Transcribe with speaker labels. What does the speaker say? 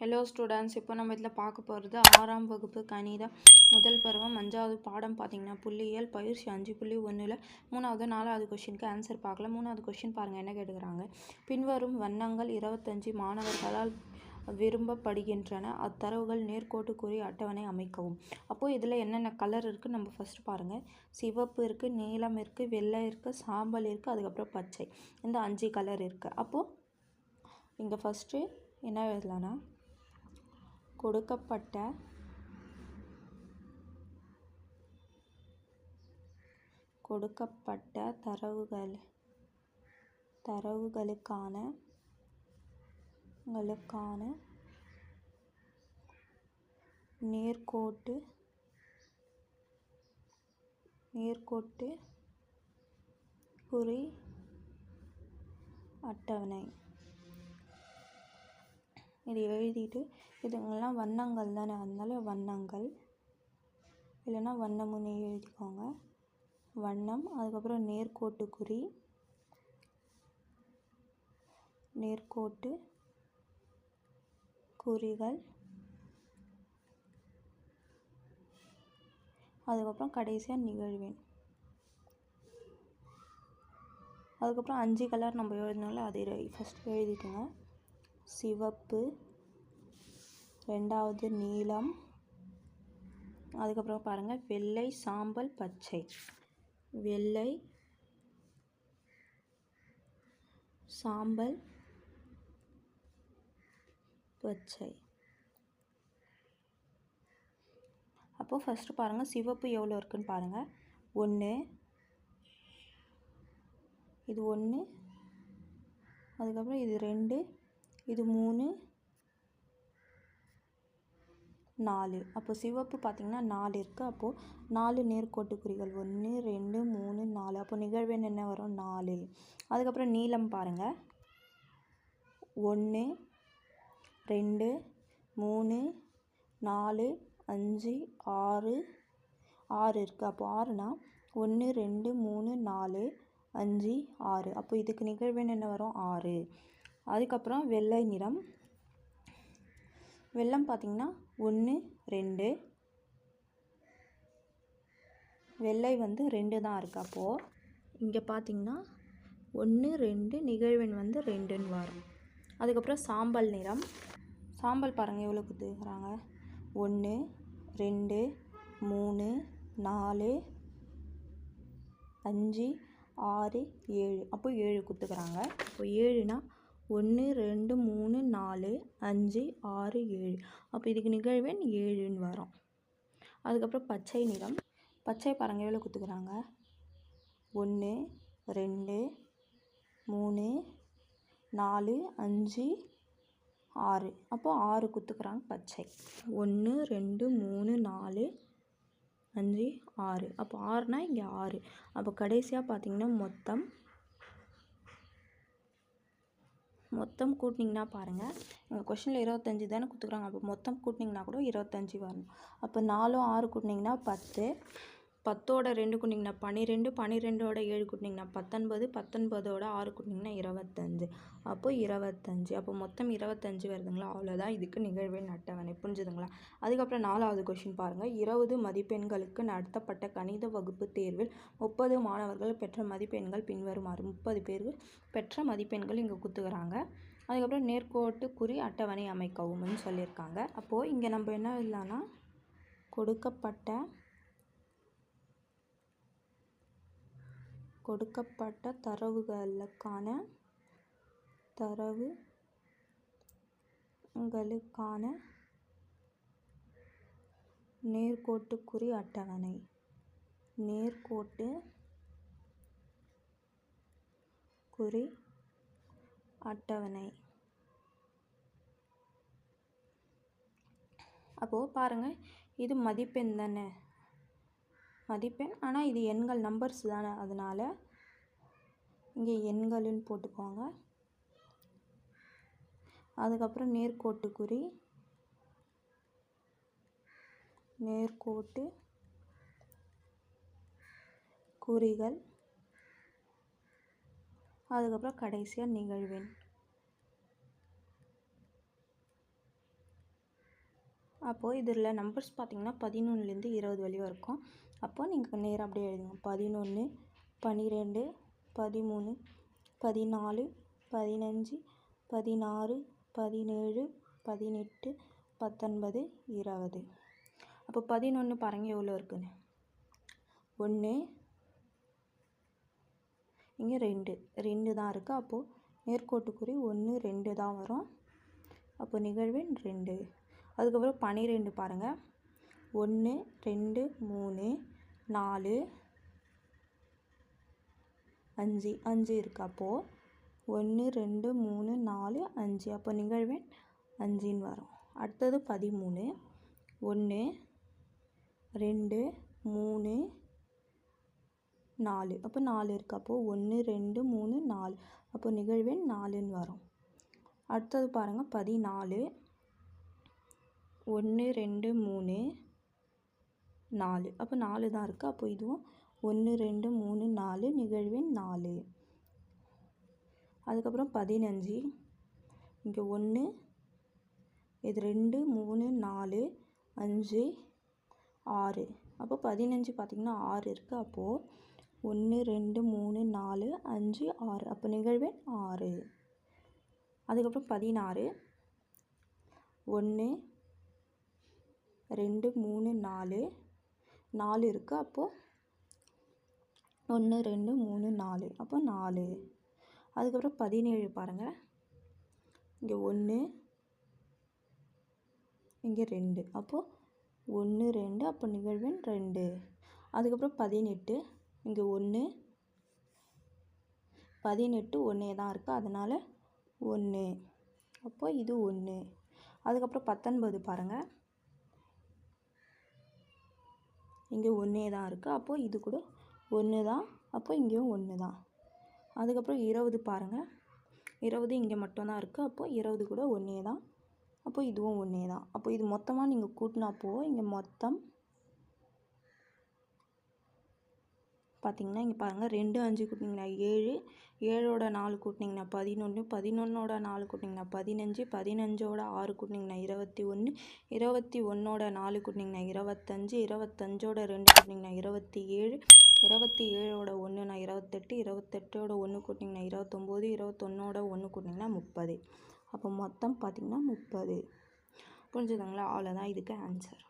Speaker 1: Hello students இப்போ நம்ம இதில் பார்க்க போகிறது ஆறாம் வகுப்பு கணிதம் முதல் பருவம். அஞ்சாவது பாடம் பார்த்தீங்கன்னா புள்ளியியல் பயிற்சி அஞ்சு புள்ளி ஒன்றில் மூணாவது நாலாவது கொஷினுக்கு ஆன்சர் பார்க்கலாம். மூணாவது கொஷின் பாருங்கள் என்ன கேட்டுக்கிறாங்க? பின்வரும் வண்ணங்கள் இருபத்தஞ்சு மாணவர்களால் விரும்பப்படுகின்றன. அத்தரவுகள் நேர்கோட்டுக்குரிய அட்டவணை அமைக்கவும். அப்போது இதில் என்னென்ன கலர் இருக்குது நம்ம ஃபஸ்ட்டு பாருங்கள் சிவப்பு இருக்குது நீலம் இருக்குது வெள்ளை இருக்குது சாம்பல் இருக்குது அதுக்கப்புறம் பச்சை. இந்த அஞ்சு கலர் இருக்குது அப்போது இங்கே ஃபஸ்ட்டு என்ன எழுதலான்னா கொடுக்கப்பட்ட கொடுக்கப்பட்ட தரவுகள் தரவுகளுக்கான களுக்கான நேர்கோட்டு நேர்கோட்டு குறி அட்டவணை. இது எழுதிட்டு இதுங்கெல்லாம் வண்ணங்கள் தானே அதனால வண்ணங்கள். இல்லைன்னா வண்ணமுன்னு எழுதிக்கோங்க. வண்ணம் அதுக்கப்புறம் நேர்கோட்டு குறி. நேர்கோட்டு குறிகள். அதுக்கப்புறம் கடைசியாக நிகழ்வேன். அதுக்கப்புறம் அஞ்சு கலர் நம்ம எழுதினால அது ஃபஸ்ட் எழுதிட்டுங்க சிவப்பு ரெண்டாவது நீலம் அதுக்கப்புறம் பாருங்கள் வெள்ளை சாம்பல் பச்சை. வெள்ளை சாம்பல் பச்சை. அப்போது ஃபஸ்ட்டு பாருங்கள் சிவப்பு எவ்வளோ இருக்குன்னு பாருங்கள் ஒன்று இது ஒன்று அதுக்கப்புறம் இது ரெண்டு. இது மூணு. நாலு. அப்போ சிவப்பு பார்த்திங்கன்னா நாலு இருக்குது அப்போது நாலு நேர்கோட்டு குறிகள் ஒன்று ரெண்டு மூணு நாலு. அப்போ நிகழ்வெண் என்ன வரும்? நாலு. அதுக்கப்புறம் நீளம் பாருங்கள் ஒன்று ரெண்டு மூணு நாலு அஞ்சு ஆறு. ஆறு இருக்குது அப்போ ஆறுனா ஒன்று ரெண்டு மூணு நாலு அஞ்சு ஆறு. அப்போ இதுக்கு நிகழ்வெண் என்ன வரும்? ஆறு. அதுக்கப்புறம் வெள்ளை நிறம். வெள்ளம் பார்த்திங்கன்னா ஒன்று ரெண்டு. வெள்ளை வந்து ரெண்டு தான் இருக்குது அப்போது இங்கே பார்த்திங்கன்னா ஒன்று ரெண்டு நிகழ்வெண் வந்து ரெண்டுன்னு வரும். அதுக்கப்புறம் சாம்பல் நிறம். சாம்பல் பாருங்கள் எவ்வளோ கொடுத்துருக்குறாங்க ஒன்று ரெண்டு மூணு நாலு அஞ்சு ஆறு ஏழு. அப்போ ஏழு கொடுத்துக்கிறாங்க இப்போ ஏழுனா ஒன்று ரெண்டு மூணு நாலு அஞ்சு ஆறு ஏழு. அப்போ இதுக்கு நிகழ்வெண் ஏழுன்னு வரும். அதுக்கப்புறம் பச்சை நிறம். பச்சை பாருங்கள் எவ்வளோ கொடுத்துக்குறாங்க ஒன்று ரெண்டு மூணு நாலு அஞ்சு ஆறு. அப்போது ஆறு குத்துக்கிறாங்க பச்சை. ஒன்று ரெண்டு மூணு நாலு அஞ்சு ஆறு. அப்போ ஆறுனா இங்கே ஆறு. அப்போ கடைசியாக பார்த்தீங்கன்னா மொத்தம் மொத்தம் கூட்டினீங்கன்னா பாருங்கள் உங்கள் கொஷினில் இருபத்தஞ்சி தானே கொடுத்துக்குறாங்க. அப்போ மொத்தம் கூட்டினீங்கன்னா கூட இருபத்தஞ்சி வரணும். அப்போ நாலும் ஆறு கூட்டினீங்கன்னா பத்து. பத்தோட ரெண்டு கூட்டிங்கன்னா பன்னிரெண்டு பன்னிரெண்டோட ஏழு கூட்டினீங்கன்னா பத்தொன்பது பத்தொன்பதோட ஆறு குட்டிங்கன்னா இருபத்தஞ்சு. அப்போ இருபத்தஞ்சு. அப்போ மொத்தம் இருபத்தஞ்சு வருதுங்களா? அவ்வளோதான் இதுக்கு நிகழ்வெண் அட்டவணை புரிஞ்சுதுங்களா? அதுக்கப்புறம் நாலாவது கொஷின் பாருங்கள் இருபது மதிப்பெண்களுக்கு நடத்தப்பட்ட கணித வகுப்பு தேர்வில் முப்பது மாணவர்கள் பெற்ற மதிப்பெண்கள் பின்வருமாறு. முப்பது பேர் பெற்ற மதிப்பெண்கள் இங்கே குத்துக்கிறாங்க அதுக்கப்புறம் நேர்கோட்டு குறி அட்டவணை அமைக்கவும்னு சொல்லியிருக்காங்க. அப்போது இங்கே நம்ம என்ன இல்லைன்னா கொடுக்கப்பட்ட கொடுக்கப்பட்ட தரவுகளுக்கான தரவுகளுக்கான நேர்கோட்டு குறி அட்டவணை. நேர்கோட்டு குறி அட்டவணை. அப்போது பாருங்கள் இது மதிப்பெண் தானே? மதிப்பெண். ஆனால் இது எண்கள் நம்பர்ஸ் தானே. அதனால் இங்கே எண்கள்னு போட்டுக்கோங்க. அதுக்கப்புறம் நேர்கோட்டு குறி நேர்கோட்டு. குறிகள். அதுக்கப்புறம் கடைசியாக நிகழ்வெண். அப்போது இதில் நம்பர்ஸ் பார்த்தீங்கன்னா பதினொன்றுலேருந்து இருபது வழி இருக்கும். அப்போது நீங்கள் நேராக அப்படியே எழுதுங்க. பதினொன்று பன்னிரெண்டு பதிமூணு பதினாலு பதினஞ்சு பதினாறு பதினேழு பதினெட்டு பத்தொன்பது இருபது அப்போ பதினொன்று பாருங்கள் எவ்வளோ இருக்குன்னு. ஒன்று இங்கே ரெண்டு. ரெண்டு தான் இருக்குது அப்போது நேர்கோட்டுக்குறி ஒன்று ரெண்டு தான் வரும். அப்போ நிகழ்வெண் ரெண்டு. அதுக்கப்புறம் பனிரெண்டு பாருங்கள் ஒன்று ரெண்டு மூணு நாலு அஞ்சு. அஞ்சு இருக்குது அப்போது ஒன்று ரெண்டு மூணு நாலு அஞ்சு. அப்போ நிகழ்வெண் அஞ்சுன்னு வரும். அடுத்தது பதிமூணு. ஒன்று ரெண்டு மூணு நாலு. அப்போ நாலு இருக்குது அப்போது ஒன்று ரெண்டு மூணு நாலு. அப்போ நிகழ்வெண் நாலுன்னு வரும். அடுத்தது பாருங்கள் பதினாலு. ஒன்று ரெண்டு மூணு நாலு. அப்போ நாலு தான் இருக்குது அப்போ இதுவும் ஒன்று ரெண்டு மூணு நாலு நிகழ்வெண் நாலு. அதுக்கப்புறம் பதினஞ்சு. இங்கே ஒன்று இது ரெண்டு மூணு நாலு அஞ்சு ஆறு. அப்போ பதினஞ்சு பார்த்திங்கன்னா ஆறு இருக்குது அப்போது ஒன்று ரெண்டு மூணு நாலு அஞ்சு ஆறு. அப்போ நிகழ்வெண் ஆறு. அதுக்கப்புறம் பதினாறு. ஒன்று ரெண்டு மூணு நாலு நாலு இருக்குது அப்போது ஒன்று ரெண்டு மூணு நாலு. அப்போ நாலு. அதுக்கப்புறம் பதினேழு பாருங்கள் இங்கே ஒன்று இங்கே ரெண்டு. அப்போது ஒன்று ரெண்டு அப்போ நிகழ்வெண் ரெண்டு. அதுக்கப்புறம் பதினெட்டு இங்கே ஒன்று பதினெட்டு ஒன்றே தான் இருக்குது அதனால் ஒன்று அப்போது இது ஒன்று அதுக்கப்புறம் பத்தொன்பது பாருங்கள் இங்கே ஒன்றே தான் இருக்குது. அப்போது இது கூட ஒன்று தான். அப்போ இங்கேயும் ஒன்று தான். அதுக்கப்புறம் இருபது பாருங்கள். இருபது இங்கே மட்டும்தான் இருக்குது. அப்போது இருபது கூட ஒன்றே தான். அப்போது இதுவும் ஒன்றே தான். அப்போது இது மொத்தமாக நீங்கள் கூட்டினா கூட்டினாப்போ இங்கே மொத்தம் பார்த்தீங்கன்னா இங்கே பாருங்கள் ரெண்டு அஞ்சு கூட்டிங்கன்னா ஏழு ஏழோட நாலு கூட்டினீங்கன்னா பதினொன்று பதினொன்னோட நாலு கூட்டினீங்கன்னா பதினஞ்சு பதினஞ்சோட ஆறு கூட்டினீங்கன்னா இருபத்தி ஒன்று இருபத்தி ஒன்றோட நாலு கூட்டினீங்கன்னா இருபத்தஞ்சு இருபத்தஞ்சோட ரெண்டு கூட்டினீங்கன்னா இருபத்தி ஏழு இருபத்தி ஏழோட ஒன்றுனா இருபத்தெட்டு இருபத்தெட்டோட ஒன்று கூட்டினீங்கன்னா இருபத்தொம்போது இருபத்தொன்னோட ஒன்று கூட்டினீங்கன்னா முப்பது. அப்போ மொத்தம் பார்த்திங்கன்னா முப்பது. புரிஞ்சுதுங்களா? அவ்வளோதான் இதுக்கு ஆன்சர்